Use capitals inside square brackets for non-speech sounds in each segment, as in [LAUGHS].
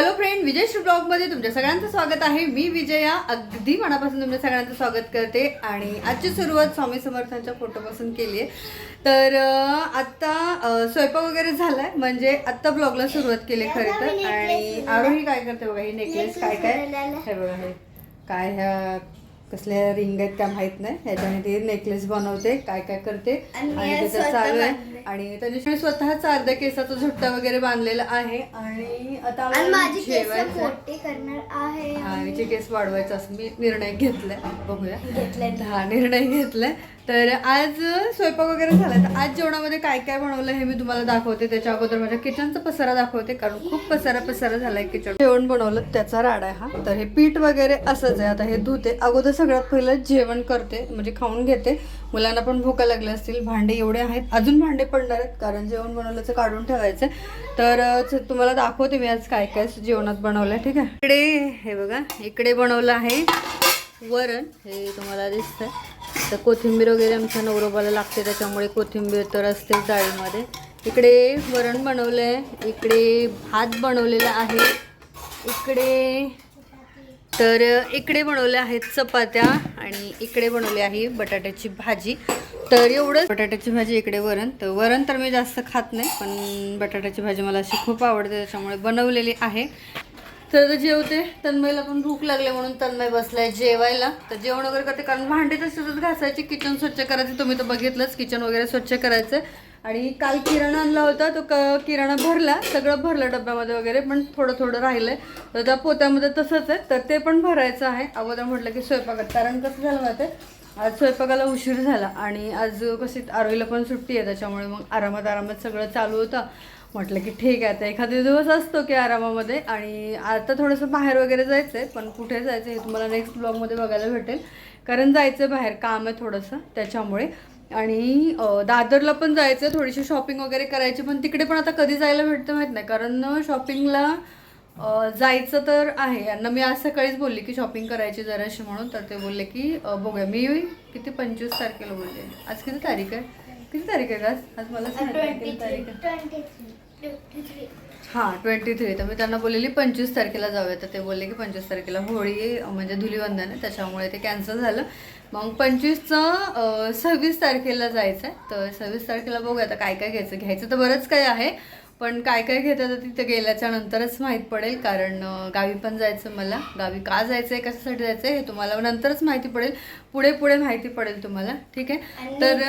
Hello friend विजयश्री ब्लॉगमध्ये तुमच्या सगळ्यांचं स्वागत आहे. मी विजया अगदी मनापासून तुमच्या सगळ्यांचं स्वागत करते आणि आजची सुरुवात स्वामी समर्थांच्या फोटोपासून केली आहे. तर आत्ता स्वयंपाक वगैरे झालाय म्हणजे आत्ता ब्लॉगला सुरुवात केली खरे तर. आणि आरोही काय करते बघा ही नेकलेस काय काय? हे बघा हे काय ह्या कसल्या रिंग आहेत काय माहीत नाही. ह्याच्याने ते नेकलेस बनवते काय काय करते. आणि त्याचं चालू आहे. आणि तनुश्री स्वतःचा अर्ध्या केसाचा झुट्टा वगैरे बांधलेला आहे. आणि आता आम्हाला जेवायचं करणार आहे. हा, केस वाढवायचा असं मी निर्णय घेतलाय. बघूया. घेतलाय. हा निर्णय घेतलाय. तर आज स्वयंपाक वगैरे झालाय तर आज जेवणामध्ये काय काय बनवलं हे मी तुम्हाला दाखवते. त्याच्या अगोदर माझ्या किचनचा पसारा दाखवते कारण खूप पसारा पसारा झालाय किचन. जेवण बनवलं त्याचा राडा आहे हा. तर हे पीठ वगैरे असंच आहे. आता हे धुते. अगोदर सगळ्यात पहिलं जेवण करते म्हणजे खाऊन घेते. मुलांना पण भूका लागल्या असतील भांडे एवढे आहेत. अजून भांडे पडणार आहेत कारण जेवण बनवल्याचं काढून ठेवायचं. तर तुम्हाला दाखवते मी आज काय काय जेवणात बनवलंय ठीक आहे? इकडे हे बघा इकडे बनवलं आहे वरण. हे तुम्हाला दिसतंय. तर कोथिंबीर वगैरे आमच्या नवरोबाला लागते त्याच्यामुळे कोथिंबीर तर असतेच डाळीमध्ये. इकडे वरण बनवलं आहे इकडे भात बनवलेला आहे. इकडे तर इकडे बनवले आहेत चपात्या आणि इकडे बनवली आहे बटाट्याची भाजी. तर एवढंच. बटाट्याची भाजी इकडे वरण. तर वरण तर मी जास्त खात नाही पण बटाट्याची भाजी मला अशी खूप आवडते त्याच्यामुळे बनवलेली आहे. तर आता जेवते. तन्मयला पण भूक लागली म्हणून तन्मय बसलाय जेवायला. तर जेवण वगैरे करते कारण भांडी सतत घासायची किचन स्वच्छ करायचे तुम्ही तर बघितलंच किचन वगैरे स्वच्छ करायचं. आणि काल किराणा आणला होता तो क किराणा भरला सगळं भरलं डब्यामध्ये वगैरे पण थोडं थोडं राहिलंय. तर त्या पोत्यामध्ये तसंच आहे तर ते पण भरायचं आहे. अगोदर म्हटलं की स्वयंपाकात कारण कसं झालं माहिती आज स्वयंपाकाला उशीर झाला आणि आज कशी आरोईला पण सुट्टी आहे त्याच्यामुळे मग आरामात आरामात सगळं चालू होतं. म्हटलं की ठीक आहे आता एखादा दिवस असतो की आरामामध्ये. आणि आता थोडंसं बाहेर वगैरे जायचं आहे पण कुठे जायचं हे तुम्हाला नेक्स्ट ब्लॉगमध्ये बघायला भेटेल. कारण जायचं आहे बाहेर काम आहे थोडंसं त्याच्यामुळे. आणि दादरला पण जायचं आहे थोडीशी शॉपिंग वगैरे करायची पण तिकडे पण आता कधी जायला भेटतं माहीत नाही. कारण शॉपिंगला जायचं तर आहे. यांना मी आज सकाळीच बोलली की शॉपिंग करायची जराशी म्हणून तर ते बोलले की बघूया. मी किती पंचवीस तारखेला बोलले. आज किती तारीख आहे? किती तारीख आहे का आज? आज मला सांगा किती तारीख आहे? हां ट्वेंटी थ्री तर मी त्यांना बोललेली पंचवीस तारखेला जाऊया. तर ते बोलले की पंचवीस तारखेला. होळी म्हणजे धुलीवंदन आहे त्याच्यामुळे ते कॅन्सल झालं. मग पंचवीसचं सव्वीस तारखेला जायचं आहे तर सव्वीस तारखेला बघूया आता काय काय घ्यायचं. घ्यायचं तर बरंच काय आहे. पण काय काय घेतं तर तिथे गेल्याच्या नंतरच माहीत पडेल कारण गावी पण जायचं मला. गावी का जायचं आहे कशासाठी जायचं आहे हे तुम्हाला नंतरच माहिती पडेल. पुढे पुढे माहिती पडेल तुम्हाला. ठीक आहे? तर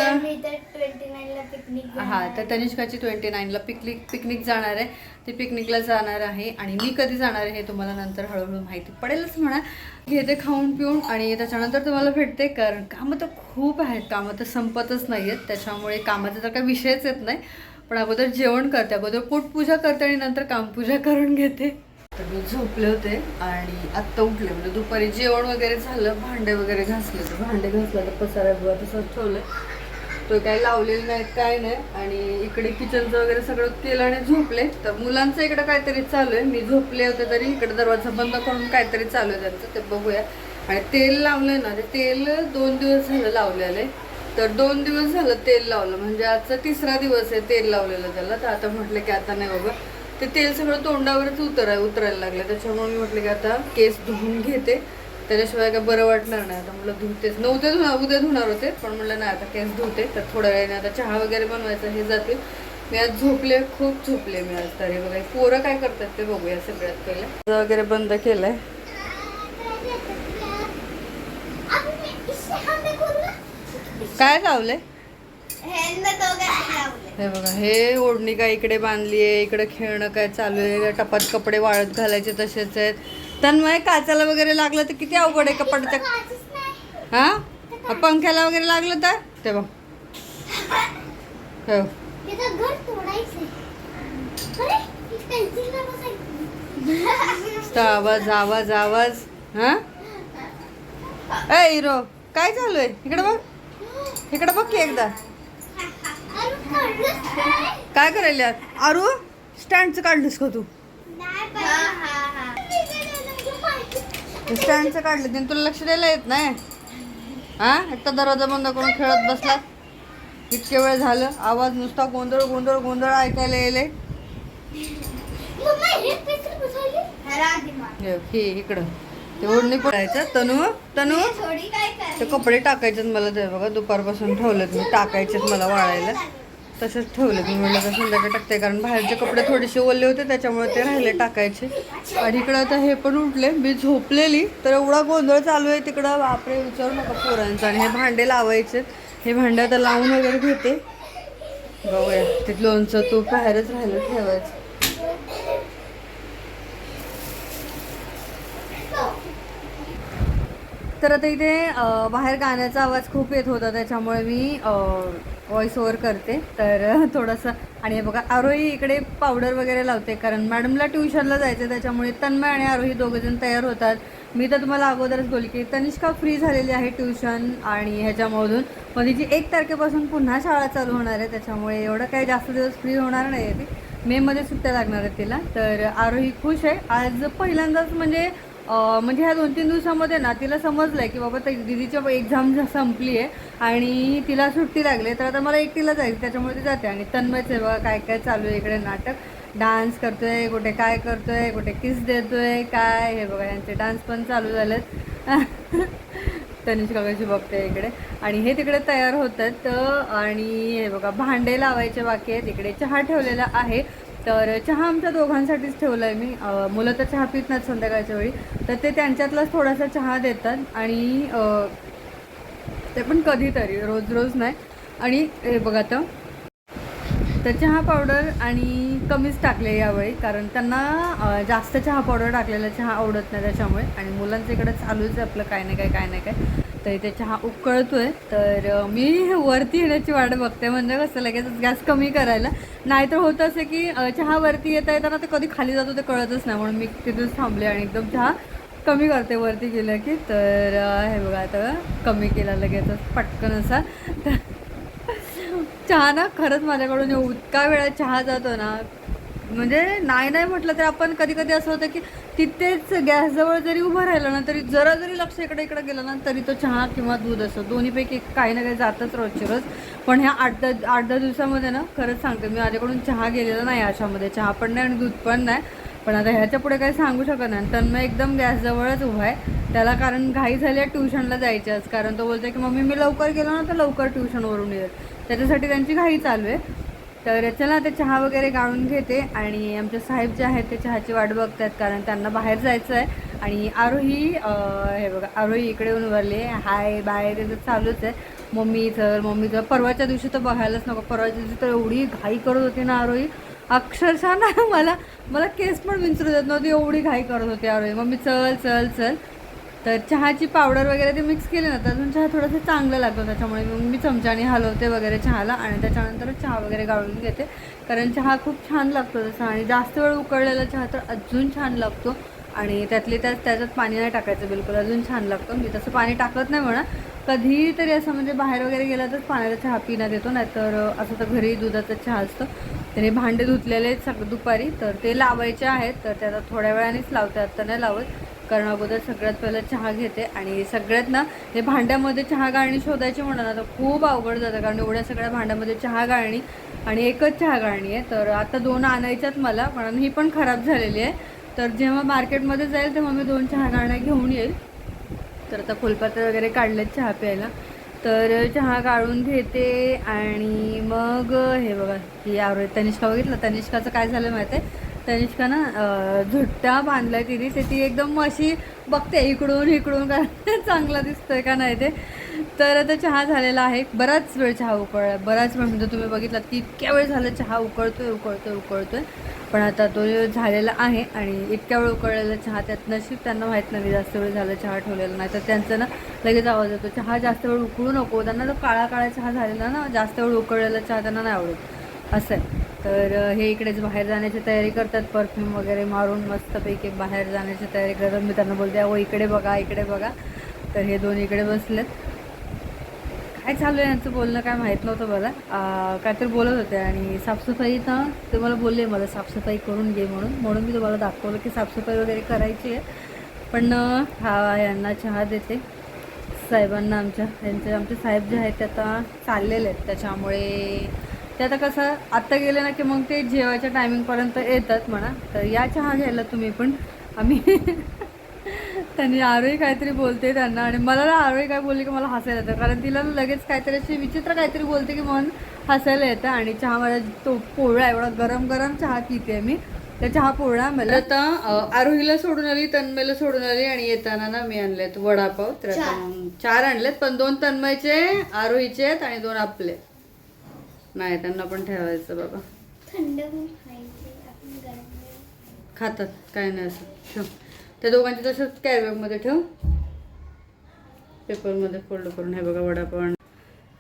हा तर तनिष्काची ट्वेंटी नाईनला पिकनिक पिकनिक जाणार आहे. ती पिकनिकला जाणार आहे आणि मी कधी जाणार आहे हे तुम्हाला नंतर हळूहळू माहिती पडेलच म्हणा. घेते खाऊन पिऊन आणि त्याच्यानंतर तुम्हाला भेटते कारण कामं तर खूप आहेत. कामं तर संपतच नाही आहेत त्याच्यामुळे कामाचा तर काही विषयच येत नाही. पण अगोदर जेवण करते. अगोदर पोटपूजा करते आणि नंतर कामपूजा करून घेते. तर मी झोपले होते आणि आत्ता उठले. म्हणजे दुपारी जेवण वगैरे झालं भांडे वगैरे घासले. तर भांडे घासलं तर पसारा बुवा तसंच ठेवलं तो काही लावलेले नाहीत काय नाही. आणि इकडे किचनचं वगैरे सगळं केलं आणि झोपले. तर मुलांचं इकडे काहीतरी चालू आहे. मी झोपले होते तरी इकडे दरवाजा बंद करून काहीतरी चालू आहे त्यांचं. ते बघूया. आणि तेल लावलंय ना ते तेल दोन दिवस झालं लावलेलं आहे. तर दोन दिवस झालं तेल लावलं. म्हणजे आजचा तिसरा दिवस आहे तेल लावलेलं त्याला. तर आता म्हटलं की आता नाही बाबा. ते तेल सगळं तोंडावरच उतराय उतरायला लागलं. त्याच्यामुळे मी म्हटलं की आता केस धुवून घेते. त्याच्याशिवाय काय बरं वाटणार नाही. आता म्हटलं धुतेच. न उद्या धुणार उद्या धुणार होते. पण म्हटलं नाही आता केस धुते. तर थोड्या वेळाने आता चहा वगैरे बनवायचा हे जाते मी आज झोपले खूप झोपले मी आज. तरी बघा पोरं काय करतात ते बघूया सगळ्यात पहिले. वगैरे बंद केलंय. काय लावलंय? हे बघा हे ओढणी काय इकडे बांधली आहे इकडे खेळणं काय चालू आहे टपात कपडे वाळत घालायचे तसेच आहेत. तन्मय काचाला वगैरे लागलं तर किती अवघड आहे कपड्याच्या हा? हा, पंख्याला वगैरे लागलं तर? ते बघ. हो. आवाज आवाज आवाज. हा? ए हिरो काय चालू आहे इकडे बघ. इकडे बघ की एकदा. काय करायला आरू स्टँडचं काढलंस का तू? स्टँडचं काढलं ते तुला लक्ष द्यायला येत नाही? हा? एकटा दरवाजा बंद करून खेळत बसला? इतके वेळ झालं आवाज नुसता गोंधळ गोंधळ गोंधळ ऐकायला येले हे इकडं. ते ओढणी पडायचं. तनू तनू? ते कपडे टाकायचेत मला ते बघा दुपारपासून ठेवलेत मी. टाकायचेत मला वाळायला. तसेच ठेवलेत मी. म्हटलं का संध्याकाळी टाकते कारण बाहेरचे कपडे थोडेसे ओले होते त्याच्यामुळे ते राहिले टाकायचे. आणि इकडं आता हे पण उठले. मी झोपलेली तर एवढा गोंधळ चालू आहे तिकडं. बापरे विचारू नका पोरांचा. आणि हे भांडे लावायचे हे भांडे आता लावून वगैरे घेते. बघूया. ते लोणचं तूप बाहेरच राहिलं ठेवायचं. तर आता इथे बाहेर गाण्याचा आवाज खूप येत होता त्याच्यामुळे मी व्हॉइस ओव्हर करते. तर थोडंसं आणि हे बघा आरोही इकडे पावडर वगैरे लावते कारण मॅडमला ट्युशनला जायचं त्याच्यामुळे तन्मय आणि आरोही दोघंजण तयार होतात. मी तर तुम्हाला अगोदरच बोलली की तनिष्का फ्री झालेली आहे ट्युशन आणि ह्याच्यामधून. पण तिची एक तारखेपासून पुन्हा शाळा चालू होणार आहे त्याच्यामुळे एवढं काही जास्त दिवस फ्री होणार नाही आहे ती. मेमध्ये सुट्ट्या लागणार आहेत तिला. तर आरोही खुश आहे. आज पहिल्यांदाच म्हणजे म्हणजे ह्या दोन तीन दिवसामध्ये ना तिला समजलंय की बाबा ते दिदीची एक्झाम संपली आहे आणि तिला सुट्टी लागली तर आता मला एकटीला जायचं त्याच्यामुळे ती जाते. आणि तन्मयच आहे बघा काय काय चालू आहे इकडे नाटक? डान्स करतोय कुठे काय करतोय कुठे किस देतोय काय? हे बघा यांचे डान्स पण चालू झालेत. [LAUGHS] तनिष कशी बघते इकडे. आणि हे तिकडे तयार होतात. आणि हे बघा भांडे लावायचे बाकी आहेत. इकडे चहा ठेवलेला आहे. तर चहा आमच्या दोघांसाठीच ठेवला आहे मी मुलं तर चहा पित नाहीत संध्याकाळच्या वेळी. तर ते त्यांच्यातलाच थोडासा चहा देतात आणि ते पण कधीतरी रोज रोज नाही. आणि हे बघा तर तर चहा पावडर आणि कमीच टाकले यावेळी कारण त्यांना जास्त चहा पावडर टाकलेला चहा आवडत नाही त्याच्यामुळे. आणि मुलांचं इकडे चालूच आहे आपलं काय नाही काय काय नाही काय. तर इथे चहा उकळतोय. तर मी मी वरती येण्याची वाट बघते. म्हणजे कसं लगेच गॅस कमी करायला. नाहीतर होतं असं की चहा वरती येता येताना ते कधी खाली जातो ते कळतच नाही. म्हणून मी तिथेच थांबले आणि एकदम चहा कमी करते वरती गेलं की. तर हे बघा आता कमी केला लगेचच पटकन असा. तर चहा ना खरंच माझ्याकडून इतका वेळा चहा जातो ना म्हणजे नाही नाही म्हटलं तर आपण कधी कधी असं होतं की तिथेच गॅसजवळ जरी उभं राहिलं ना तरी जरा जरी लक्ष इकडे इकडे गेलं ना तरी तो चहा किंवा दूध असतो दोन्हीपैकी काही ना काही जातच रोजची रोज. पण ह्या आठ दहा आठ दहा दिवसामध्ये ना खरंच सांगते मी माझ्याकडून चहा गेलेला नाही अशामध्ये चहा पण नाही आणि दूध पण नाही. पण आता ह्याच्या पुढे काही सांगू शकत नाही. तर मग एकदम गॅसजवळच उभा आहे. त्याला कारण घाई झाली आहे ट्युशनला जायच्याच कारण तो बोलतोय की मम्मी मी लवकर गेलो ना तर लवकर ट्युशनवरून येईल. त्याच्यासाठी त्यांची घाई चालू आहे. तर चला आता चहा वगैरे गाळून घेते आणि आमचे साहेब जे आहेत ते चहाची वाट बघतात कारण त्यांना बाहेर जायचं आहे. आणि आरोही हे बघा आरोही इकडे येऊन उभारली हाय बाय त्याचं चालूच आहे. मम्मी चल मम्मी चल परवाच्या दिवशी तर बघायलाच नको. परवाच्या दिवशी तर एवढी घाई करत होती ना आरोही. अक्षरशः ना मला मला केस पण विंचरू देत नव्हती. एवढी घाई करत होती आरोही. मम्मी चल चल चल. तर चहाची पावडर वगैरे ते मिक्स केले ना तर अजून चहा थोडंसं चांगलं लागतं. त्याच्यामुळे मग मी चमच्याने हलवते वगैरे चहाला आणि त्याच्यानंतर चहा वगैरे गाळून घेते. कारण चहा खूप छान लागतो तसा आणि जास्त वेळ उकळलेला चहा तर अजून छान लागतो. आणि त्यातली त्यात त्याच्यात पाणी नाही टाकायचं बिलकुल अजून छान लागतो. मी तसं पाणी टाकत नाही म्हणा. कधीतरी असं म्हणजे बाहेर वगैरे गेला तर पाण्याचा चहा पिण्यात येतो नाही तर असं तर घरी दुधाचा चहा असतो. त्याने भांडे धुतलेले आहेत सग दुपारी. तर ते लावायचे आहेत तर ते आता थोड्या वेळानेच लावते आत्ता नाही लावत. कारण अगोदर सगळ्यात पहिलं चहा घेते आणि सगळ्यात ना हे भांड्यामध्ये चहा गाळणी शोधायची म्हणा ना तर खूप अवघड जातं. कारण एवढ्या सगळ्या भांड्यामध्ये चहा गाळणी आणि एकच चहा गाळणी आहे. तर आता दोन आणायच्यात मला पण ही पण खराब झालेली आहे. तर जेव्हा मार्केटमध्ये जाईल तेव्हा मी दोन चहा गाळण्या घेऊन येईल. तर आता फुलपात्र वगैरे काढलेत चहा प्यायला. तर चहा गाळून घेते आणि मग हे बघा की आवड तनिष्का बघितलं? तनिष्काचं काय झालं माहिती आहे तनिष्का ना अं, झुट्टा बांधलाय तिने. ते ती एकदम अशी बघते इकडून इकडून का चांगला दिसतोय का नाही ते. तर आता चहा झालेला आहे. बराच वेळ चहा उकळला. बराच वेळ म्हणजे तुम्ही बघितलात की इतक्या वेळ झालं चहा उकळतोय उकळतोय उकळतोय. पण आता तो झालेला आहे आणि इतक्या वेळ उकळलेला चहा त्यात नशीब त्यांना माहीत नाही जास्त वेळ झालं चहा ठेवलेला नाही. तर त्यांचं ना लगेच आवाज येतो चहा जास्त वेळ उकळू नको. त्यांना तो काळा काळा चहा झालेला ना जास्त वेळ उकळलेला चहा त्यांना नाही आवडत. असं आहे. तर हे इकडेच बाहेर जाण्याची तयारी करतात परफ्यूम वगैरे मारून मस्तपैकी बाहेर जाण्याची तयारी करतात. मी त्यांना बोलते अहो इकडे बघा इकडे बघा. तर हे दोन इकडे बसलेत. काय चालू आहे यांचं बोलणं? काय माहीत नव्हतं मला. काहीतरी बोलत होते आणि साफसफाई ना ते मला बोलले मला साफसफाई करून घे म्हणून. म्हणून मी तुम्हाला दाखवलं की साफसफाई वगैरे करायची आहे. पण हा यांना चहा देते. साहेबांना आमच्या यांचे आमचे साहेब जे आहेत ते आता चाललेले आहेत. त्याच्यामुळे ते आता कसं आत्ता गेले ना की मग ते जेवायच्या टायमिंगपर्यंत येतात म्हणा. तर या चहा घ्यायला तुम्ही पण. आम्ही [LAUGHS] त्यांनी आरोही काहीतरी बोलते त्यांना आणि मला ना आरोही काय बोलली की मला हसायला येतं. कारण तिला लगेच काहीतरी अशी विचित्र काहीतरी बोलते की मन हसायला येतं आणि चहा माझा तो पोळा एवढा गरम गरम चहा पिते मी. त्या चहा पोळा मला आता आरोहीला सोडून आली तन्मयला सोडून आली आणि येताना ना मी आणलेत वडापाव. तर चार. आणलेत पण दोन तन्मयचे आरोहीचे आहेत आणि दोन आपले नाही त्यांना पण ठेवायचं बाबा. थंड. खातात काय नाही असं. त्या दोघांचे तसंच कॅरीबॅगमध्ये ठेव. पेपरमध्ये फोल्ड करून हे बघा वडापाव आण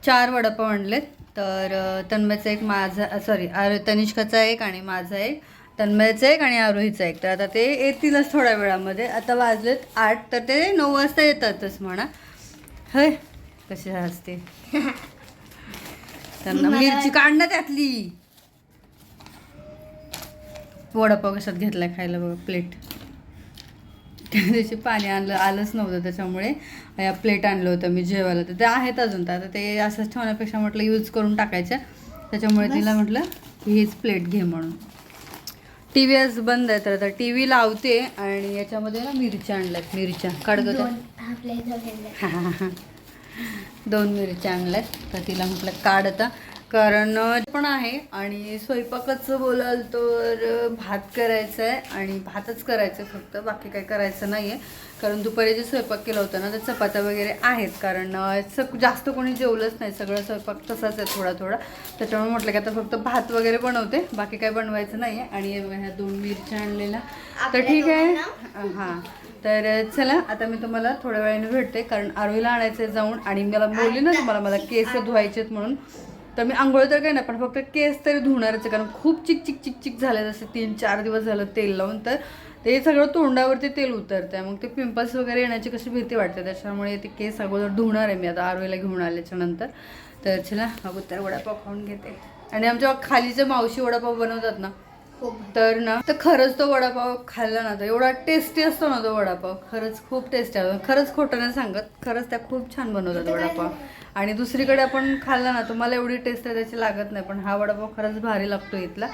चार वडापाव आणलेत. तर तन्मयचा एक माझा सॉरी आरो तनिष्काचा एक आणि माझा एक. तन्मयचा एक आणि आरोहीचा एक. तर आता ते येतीलच थोड्या वेळामध्ये. आता वाजलेत आठ तर ते नऊ वाजता येतातच म्हणा. हय? कशी असते [LAUGHS] त्यांना मिरची काढ ना त्यातली. वडापाव कशात घेतलाय खायला बघा प्लेट. त्या दिवशी पाणी आणलं आलंच नव्हतं त्याच्यामुळे या प्लेट आणलं होतं मी जेवायला. तर ते आहेत अजून तर आता ते असंच ठेवण्यापेक्षा म्हटलं यूज करून टाकायच्या त्याच्यामुळे तिला म्हटलं की हीच प्लेट घे म्हणून. टी व्ही आज बंद आहे तर आता टी व्ही लावते आणि याच्यामध्ये ना मिरच्या आणल्यात मिरच्या. काढत होत्या [LAUGHS] दोन मिरच्या आणल्यात तर तिला म्हटलं काढ आता. कारण पण आहे आणि स्वयंपाकाचं बोलाल तर भात करायचं आहे आणि भातच करायचं फक्त बाकी काही करायचं नाही आहे कारण दुपारी जे स्वयंपाक केला होता ना तर चपात्या वगैरे आहेत. कारण सग जास्त कोणी जेवलंच नाही. सगळं स्वयंपाक तसाच आहे थोडा थोडा. त्याच्यामुळे म्हटलं की आता फक्त भात वगैरे बनवते बाकी काही बनवायचं नाही आहे आणि हे ह्या दोन मिरच्या आणलेल्या. तर ठीक आहे. हां. तर चला आता मी तुम्हाला थोड्या वेळाने भेटते. कारण आरोहीला आणायचं आहे जाऊन आणि मला बोलली ना तुम्हाला मला केस धुवायचेत म्हणून. तर मी आंघोळ तर काही नाही पण फक्त केस तरी धुणारच आहे कारण खूप चिक चिक चिक चिक झालं जसे तीन चार दिवस झालं तेल लावून. तर ते सगळं तोंडावरती तेल उतरतं मग ते पिंपल्स वगैरे येण्याची कशी भीती वाटते त्याच्यामुळे ते केस अगोदर धुणार आहे मी आता आरवेला घेऊन आल्याच्यानंतर. तर चला अगोदर वडापाव खाऊन घेते. आणि आमच्या खालीचे मावशी वडापाव बनवतात ना तर ना तर खरंच तो वडापाव खाल्ला ना तर एवढा टेस्टी असतो ना तो वडापाव. खरंच खूप टेस्टी आहे. खरंच खोटं नाही सांगत खरंच त्या खूप छान बनवतात वडापाव. आणि दुसरीकडे आपण खाल्ला ना तुम्हाला एवढी टेस्ट आहे त्याची लागत नाही पण हा वडापाव खरंच भारी लागतो इथला.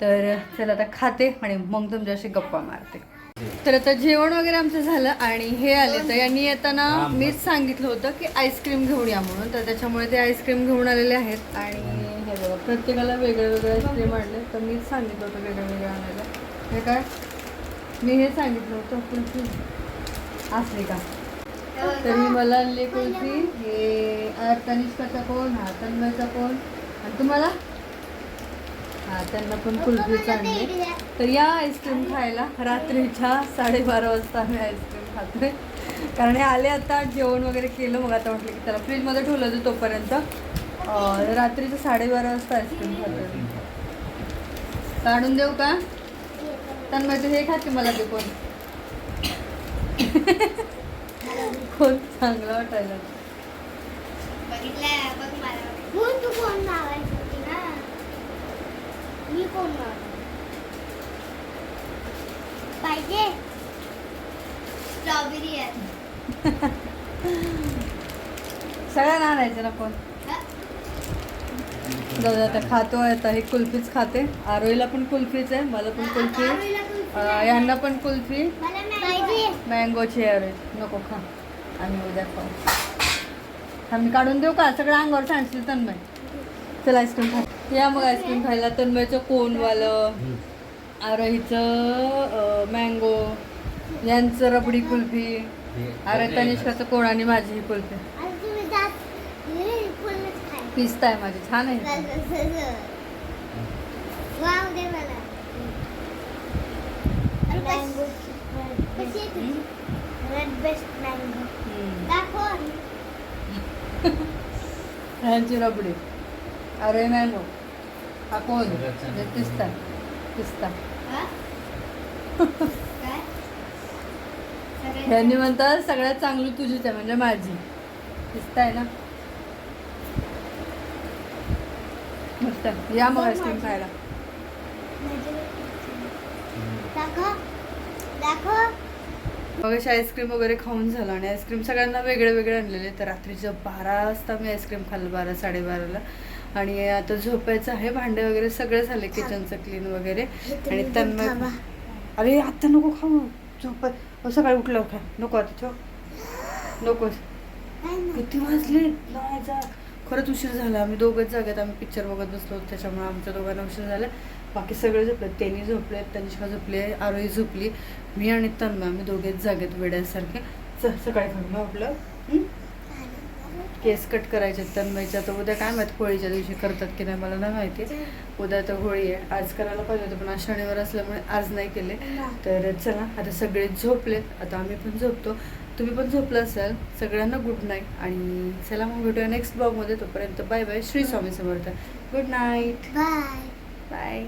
तर चला आता खाते आणि मग तुमच्याशी गप्पा मारते. तर आता जेवण वगैरे आमचं झालं आणि हे आले तर यांनी येताना मीच सांगितलं होतं की आईस्क्रीम घेऊन या म्हणून. तर त्याच्यामुळे ते आईस्क्रीम घेऊन आलेले आहेत आणि हे बघा. प्रत्येकाला वेगळे वेगळे आईस्क्रीम मांडले तर मीच सांगितलं होतं वेगळं वेगळं आणायला. हे काय? मी हे सांगितलं होतं कुल्फी. असली का? तर मी मला आणली कुल्फी. हे तनिष्काचा कोण? हा तन्मयचा कोण? आणि तुम्हाला? हा त्यांना पण कुल्फीच चांगली. तर या आईस्क्रीम खायला रात्रीच्या साडेबारा वाजता आम्ही आईस्क्रीम खातोय. कारण हे आले आता जेवण वगैरे केलं मग आता म्हटलं की त्याला फ्रीजमध्ये ठेवलं होतं तोपर्यंत. रात्रीचं साडेबारा वाजता आईस्क्रीम खातोय काढून देऊ का? तन्मयचं हे खाते मला ते कोण? कोण चांगलं वाटायला? पाहिजे? स्ट्रॉबेरी आहे. सगळ्यांना आणायचं ना कोण? जाऊ दे आता खातो आता हे कुल्फीच खाते. आरोहीला पण कुल्फीच आहे मला पण कुल्फी. अं, यांना पण कुल्फी. मँगोची आहे नको खा. आम्ही उद्या खाऊ. हा मी काढून देऊ का? सगळं अंगावर सांडशील तन्मय. चल आईस्क्रीम खा या मग आईस्क्रीम खायला. तन्मयचं कोनवालं आरोहीचं मँगो. यांचं रबडी कुल्फी. अरे तनिष्काचं कोण आणि माझी ही कुल्फी आणि तुम्ही जात हे फुलच खाय पिस्ता आहे माझी. छान आहे. वाव दे मला. Mango red best mango. दाखव. ह्यांची रबडी. अरे मँगो हा कोण? पिस्ता. पिस्ता. हा? [LAUGHS] काय? सगळे यांनी म्हणतात सगळ्यात चांगली तुझीच आहे म्हणजे माझी. पिस्ता आहे ना? मस्त. या मग आईस्क्रीम खायला. मग आईस्क्रीम वगैरे खाऊन झालं आणि आईस्क्रीम सगळ्यांना वेगळे वेगळे आणलेले तर रात्रीचं बारा वाजता मी आईस्क्रीम खाल्लं बारा साडेबाराला. आणि आता झोपायचं आहे भांडे वगैरे सगळे झाले किचनचं क्लीन वगैरे. आणि त्यांना अरे आत्ता नको खाऊ. झोप. अहो, सकाळी उठलं का नको आता ठेव. नकोस. किती वाजले? खरंच उशीर झाला. आम्ही दोघंच जागेत आम्ही पिक्चर बघत बसलो. त्याच्यामुळे आमच्या दोघांना उशीर झाला. बाकी सगळे झोपले. त्यांनी झोपले तनिष्का झोपली आरोही झोपली. मी आणि तन्मय आम्ही दोघेच जागेत वेड्यासारखे. सकाळी खरं आपलं? केस कट करायचे तन्मयच्या. तर उद्या काय माहीत होळीच्या दिवशी करतात की नाही मला नाही माहिती. उद्या तर होळी आहे. आज करायला पाहिजे होतं पण आज शनिवार असल्यामुळे आज नाही केले. तर चला आता सगळे झोपलेत. आता आम्ही पण झोपतो. तुम्ही पण झोपलं असाल सगळ्यांना गुड नाईट आणि चला मग भेटूया नेक्स्ट ब्लॉगमध्ये तोपर्यंत bye bye Shri Swami Samarth. Good night bye bye